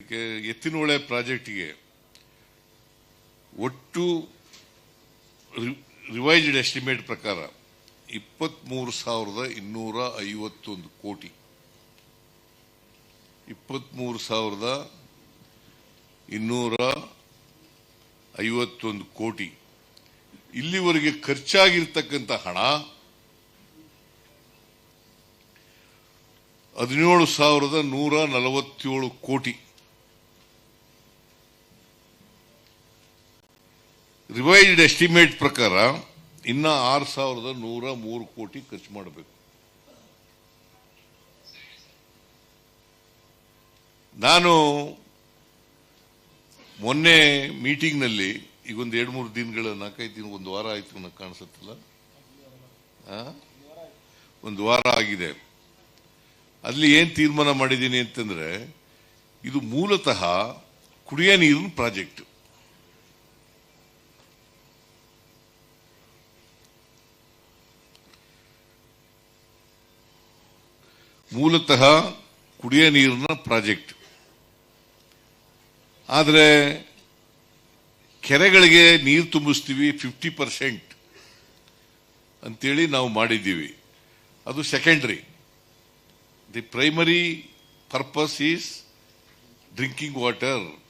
K- ಪ್ರಾಜೆಕ್ಟಿಗೆ ಒಟ್ಟು revised estimate ಪ್ರಕಾರ ಇಪ್ಪತ್ಮೂರು ಸಾವಿರದ ಇನ್ನೂರ ಐವತ್ತೊಂದು ಕೋಟಿ. ಇಪ್ಪತ್ಮೂರು ಸಾವಿರದ ಇನ್ನೂರ ಐವತ್ತೊಂದು ಕೋಟಿ. ಇಲ್ಲಿವರೆಗೆ ಖರ್ಚಾಗಿರ್ತಕ್ಕಂಥ ಹಣ ಹದಿನೇಳು ಸಾವಿರದ ನೂರ ನಲವತ್ತೇಳು ಕೋಟಿ. ರಿವೈಸ್ಡ್ ಎಸ್ಟಿಮೇಟ್ ಪ್ರಕಾರ ಇನ್ನ ಆರು ಸಾವಿರದ ನೂರ ಮೂರು ಕೋಟಿ ಖರ್ಚು ಮಾಡಬೇಕು. ನಾನು ಮೊನ್ನೆ ಮೀಟಿಂಗ್ನಲ್ಲಿ ಈಗ ಒಂದು ಎರಡು ಮೂರು ದಿನಗಳ, ನಾಲ್ಕೈದು ದಿನ, ಒಂದು ವಾರ ಆಯ್ತು ನನಗೆ ಕಾಣಿಸುತ್ತಲ್ಲ? ಒಂದು ವಾರ ಆಗಿದೆ. ಅಲ್ಲಿ ಏನು ತೀರ್ಮಾನ ಮಾಡಿದ್ದೀನಿ ಅಂತಂದ್ರೆ, ಇದು ಮೂಲತಃ ಕುಡಿಯ ನೀರಿನ ಪ್ರಾಜೆಕ್ಟ್. ಮೂಲತಃ ಕುಡಿಯ ನೀರಿನ ಪ್ರಾಜೆಕ್ಟ್. ಆದರೆ ಕೆರೆಗಳಿಗೆ ನೀರು ತುಂಬಿಸ್ತೀವಿ ಫಿಫ್ಟಿ ಪರ್ಸೆಂಟ್ ಅಂತೇಳಿ ನಾವು ಮಾಡಿದ್ದೀವಿ. ಅದು secondary the primary purpose is drinking water